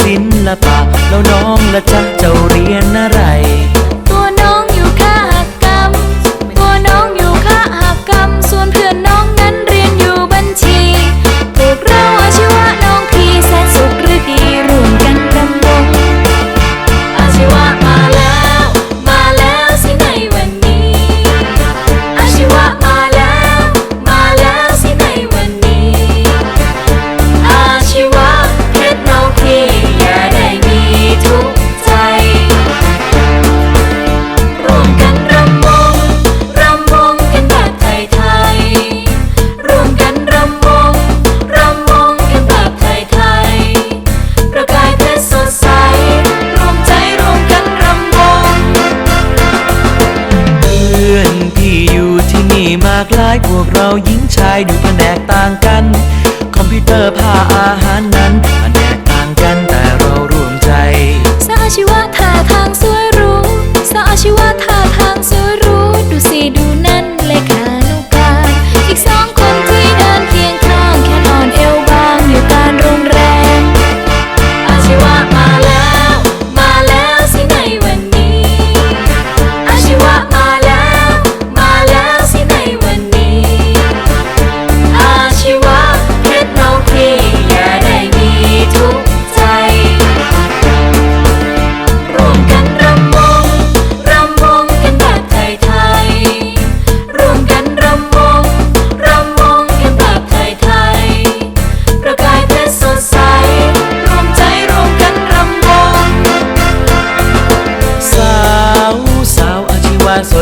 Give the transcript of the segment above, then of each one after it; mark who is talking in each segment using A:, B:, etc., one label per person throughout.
A: ศิลปะ
B: แล้วน้องละจ๊ะเจ้าา
A: หญิงชายอยู่แผนกต่างกัน คอมพิวเตอร์ผ้าอาหารนั้น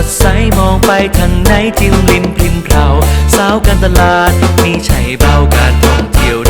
B: ดใสม
A: องไปทางไหนทิวลิมพิมเพลาสาวการตลาดมีใช่เบาการท่องเที่ยว